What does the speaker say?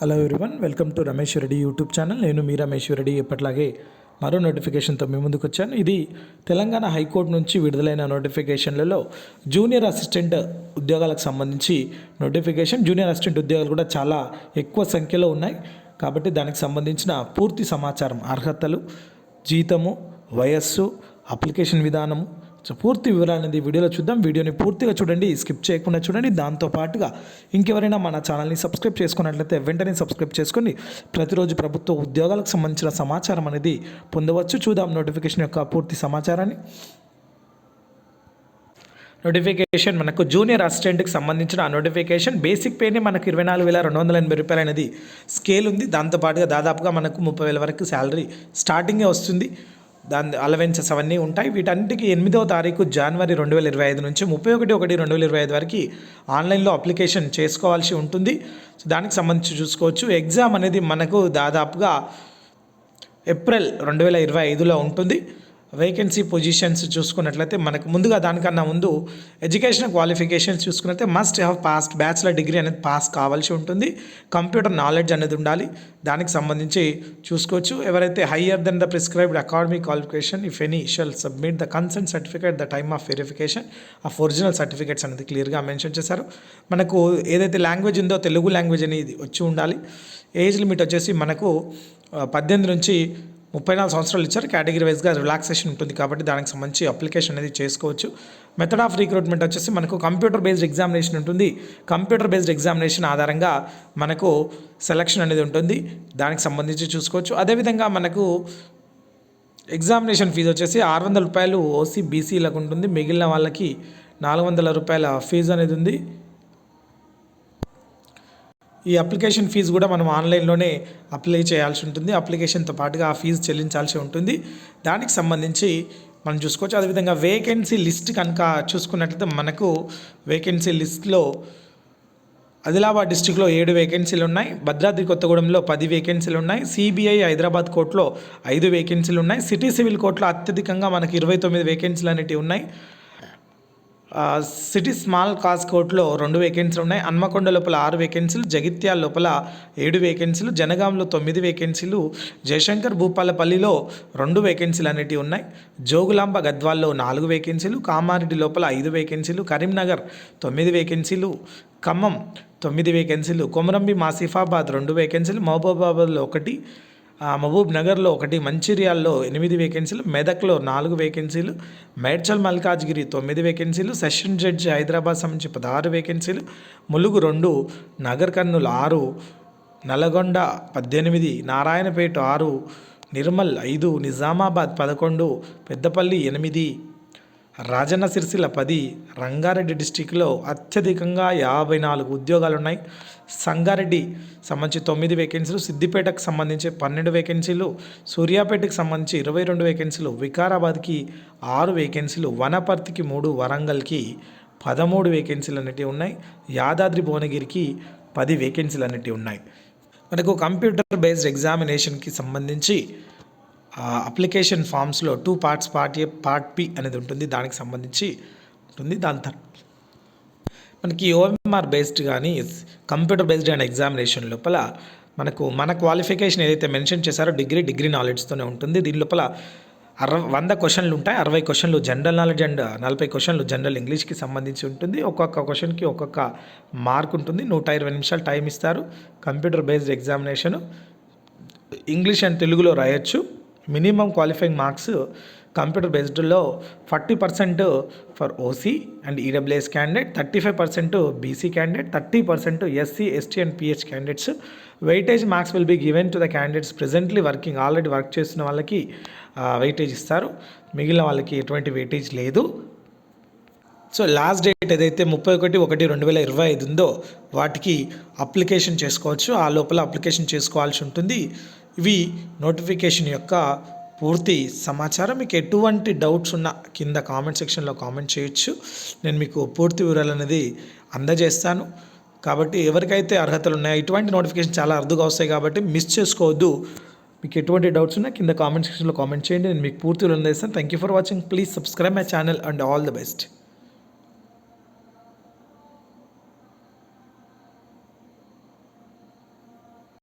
Hello everyone welcome to Ramesh Reddy YouTube channel నేను మీ రమేష్ రెడ్డి ఎప్పట్లాగే మరో నోటిఫికేషన్తో మీ ముందుకు వచ్చాను. ఇది తెలంగాణ హైకోర్టు నుంచి విడుదలైన నోటిఫికేషన్లలో జూనియర్ అసిస్టెంట్ ఉద్యోగాలకు సంబంధించి నోటిఫికేషన్ జూనియర్ అసిస్టెంట్ ఉద్యోగాలు కూడా చాలా ఎక్కువ సంఖ్యలో ఉన్నాయి. కాబట్టి దానికి సంబంధించిన పూర్తి సమాచారం అర్హతలు జీతము వయస్సు అప్లికేషన్ విధానము సో పూర్తి వివరాలు అనేది వీడియోలో చూద్దాం. వీడియోని పూర్తిగా చూడండి స్కిప్ చేయకుండా చూడండి. దాంతో పాటుగా ఇంకెవరైనా మన ఛానల్ని సబ్స్క్రైబ్ చేసుకున్నట్లయితే వెంటనే సబ్స్క్రైబ్ చేసుకుని ప్రతిరోజు ప్రభుత్వ ఉద్యోగాలకు సంబంధించిన సమాచారం అనేది పొందవచ్చు. చూద్దాం నోటిఫికేషన్ యొక్క పూర్తి సమాచారాన్ని. నోటిఫికేషన్ మనకు జూనియర్ అసిస్టెంట్కి సంబంధించిన ఆ నోటిఫికేషన్. బేసిక్ పేని మనకు ఇరవై నాలుగు వేల రెండు వందల ఎనభై రూపాయలు అనేది స్కేల్ ఉంది. దాంతోపాటుగా దాదాపుగా మనకు ముప్పై వేల వరకు శాలరీ స్టార్టింగే వస్తుంది. దాని అలవెన్సెస్ అవన్నీ ఉంటాయి. వీటన్నిటికీ ఎనిమిదవ తారీఖు జనవరి రెండు వేల ఇరవై ఐదు నుంచి ముప్పై ఒకటి ఒకటి రెండు వేల ఇరవై ఐదు వరకు ఆన్లైన్లో అప్లికేషన్ చేసుకోవాల్సి ఉంటుంది. సో దానికి సంబంధించి చూసుకోవచ్చు. ఎగ్జామ్ అనేది మనకు దాదాపుగా ఏప్రిల్ రెండు వేల ఇరవై ఐదులో ఉంటుంది. వేకెన్సీ పొజిషన్స్ చూసుకున్నట్లయితే మనకు ముందుగా దానికన్నా ముందు ఎడ్యుకేషన్ క్వాలిఫికేషన్స్ చూసుకున్నట్లయితే must have passed bachelor degree అనేది పాస్ కావాల్సి ఉంటుంది. కంప్యూటర్ నాలెడ్జ్ అనేది ఉండాలి. దానికి సంబంధించి చూసుకోవచ్చు. ఎవరైతే higher then the prescribed academic qualification if any shall submit the consent certificate the time of verification of original certificates అనేది క్లియర్గా మెన్షన్ చేశారు. మనకు ఏదైతే లాంగ్వేజ్ ఉందో తెలుగు లాంగ్వేజ్ అనేది వచ్చి ఉండాలి. ఏజ్ లిమిట్ వచ్చేసి మనకు పద్దెనిమిది నుంచి ముప్పై నాలుగు సంవత్సరాలు ఇచ్చారు. కేటగిరీ వైజ్గా రిలాక్సేషన్ ఉంటుంది కాబట్టి దానికి సంబంధించి అప్లికేషన్ అనేది చేసుకోవచ్చు. మెథడ్ ఆఫ్ రిక్రూట్మెంట్ వచ్చేసి మనకు కంప్యూటర్ బేస్డ్ ఎగ్జామినేషన్ ఉంటుంది. కంప్యూటర్ బేస్డ్ ఎగ్జామినేషన్ ఆధారంగా మనకు సెలక్షన్ అనేది ఉంటుంది. దానికి సంబంధించి చూసుకోవచ్చు. అదేవిధంగా మనకు ఎగ్జామినేషన్ ఫీజు వచ్చేసి ఆరు వందల రూపాయలు ఓసీ బీసీలకు ఉంటుంది. మిగిలిన వాళ్ళకి నాలుగు వందల రూపాయల ఫీజు అనేది ఉంది. ఈ అప్లికేషన్ ఫీజు కూడా మనం ఆన్లైన్లోనే అప్లై చేయాల్సి ఉంటుంది. అప్లికేషన్తో పాటుగా ఆ ఫీజు చెల్లించాల్సి ఉంటుంది. దానికి సంబంధించి మనం చూసుకోవచ్చు. అదేవిధంగా వేకెన్సీ లిస్ట్ కనుక చూసుకున్నట్లయితే మనకు వేకెన్సీ లిస్ట్లో ఆదిలాబాద్ డిస్టిక్లో ఏడు వేకెన్సీలు ఉన్నాయి. భద్రాద్రి కొత్తగూడెంలో పది వేకెన్సీలు ఉన్నాయి. సిబిఐ హైదరాబాద్ కోర్టులో ఐదు వేకెన్సీలు ఉన్నాయి. సిటీ సివిల్ కోర్టులో అత్యధికంగా మనకి ఇరవై తొమ్మిది వేకెన్సీలు అనేటివి ఉన్నాయి. సిటీ స్మాల్ కాస్కోట్లో రెండు వేకెన్సీలు ఉన్నాయి. హన్మకొండ లోపల ఆరు వేకెన్సీలు జగిత్యాల లోపల ఏడు వేకెన్సీలు జనగాంలో తొమ్మిది వేకెన్సీలు జయశంకర్ భూపాలపల్లిలో రెండు వేకెన్సీలు అనేటివి ఉన్నాయి. జోగులాంబ గద్వాల్లో నాలుగు వేకెన్సీలు కామారెడ్డి లోపల ఐదు వేకెన్సీలు కరీంనగర్ తొమ్మిది వేకెన్సీలు ఖమ్మం తొమ్మిది వేకెన్సీలు కొమరంబి మాసిఫాబాద్ రెండు వేకెన్సీలు మహబూబాబాద్లో ఒకటి మహబూబ్ నగర్లో ఒకటి మంచిర్యాల్లో ఎనిమిది వేకెన్సీలు మెదక్లో నాలుగు వేకెన్సీలు మేడ్చల్ మల్కాజ్గిరి తొమ్మిది వేకెన్సీలు సెషన్ జడ్జి హైదరాబాద్ సంబంధించి పదహారు వేకెన్సీలు ములుగు రెండు నగర్ కర్నూలు ఆరు నల్గొండ పద్దెనిమిది నారాయణపేట ఆరు నిర్మల్ ఐదు నిజామాబాద్ పదకొండు పెద్దపల్లి ఎనిమిది రాజన్న సిరిసిల్ల పది రంగారెడ్డి డిస్టిక్లో అత్యధికంగా యాభై నాలుగు ఉద్యోగాలు ఉన్నాయి సంగారెడ్డి సంబంధించి తొమ్మిది వేకెన్సీలు సిద్దిపేటకు సంబంధించి పన్నెండు వేకెన్సీలు సూర్యాపేటకు సంబంధించి ఇరవై రెండు వేకెన్సీలు వికారాబాద్కి ఆరు వేకెన్సీలు వనపర్తికి మూడు వరంగల్కి పదమూడు వేకెన్సీలు అనేటివి ఉన్నాయి. యాదాద్రి భువనగిరికి పది వేకెన్సీలు అనేటివి ఉన్నాయి. మనకు కంప్యూటర్ బేస్డ్ ఎగ్జామినేషన్కి సంబంధించి application ఫామ్స్లో two parts part A part B అనేది ఉంటుంది. దానికి సంబంధించి ఉంటుంది. దాని తర్వాత మనకి ఓఎంఆర్ బేస్డ్ కానీ కంప్యూటర్ బేస్డ్ అండ్ ఎగ్జామినేషన్ లోపల మనకు మన క్వాలిఫికేషన్ ఏదైతే మెన్షన్ చేశారో డిగ్రీ డిగ్రీ నాలెడ్జ్తోనే ఉంటుంది. దీని లోపల అరవై వంద క్వశ్చన్లు ఉంటాయి. అరవై క్వశ్చన్లు జనరల్ నాలెడ్జ్ అండ్ నలభై క్వశ్చన్లు జనరల్ ఇంగ్లీష్కి సంబంధించి ఉంటుంది. ఒక్కొక్క క్వశ్చన్కి ఒక్కొక్క మార్క్ ఉంటుంది. నూట ఇరవై నిమిషాలు టైం ఇస్తారు. Computer based examination English and తెలుగులో రాయొచ్చు. Minimum qualifying marks computer బేస్డ్లో forty percent for OC and EWS candidate thirty five percent BC candidate thirty percent SC ST and PH candidates. Weightage marks will be given to the candidates presently working already work చేసిన వాళ్ళకి weightage ఇస్తారు. మిగిలిన వాళ్ళకి ఎటువంటి weightage లేదు. So last date ఏదైతే ముప్పై ఒకటి ఒకటి రెండు వేల ఇరవై ఐదు ఉందో వాటికి అప్లికేషన్ చేసుకోవచ్చు. ఆ లోపల అప్లికేషన్ చేసుకోవాల్సి ఉంటుంది. ఇవి నోటిఫికేషన్ యొక్క పూర్తి సమాచారం. మీకు ఎటువంటి డౌట్స్ ఉన్నా కింద కామెంట్ సెక్షన్లో కామెంట్ చేయొచ్చు. నేను మీకు పూర్తి వివరాలు అనేది అందజేస్తాను. కాబట్టి ఎవరికైతే అర్హతలు ఉన్నాయో ఇటువంటి నోటిఫికేషన్ చాలా అరుదుగా వస్తాయి కాబట్టి మిస్ చేసుకోవద్దు. మీకు ఎటువంటి డౌట్స్ ఉన్నా కింద కామెంట్ సెక్షన్లో కామెంట్ చేయండి. నేను మీకు పూర్తి వివరాలు చేస్తాను thank you for watching please subscribe my channel and all the best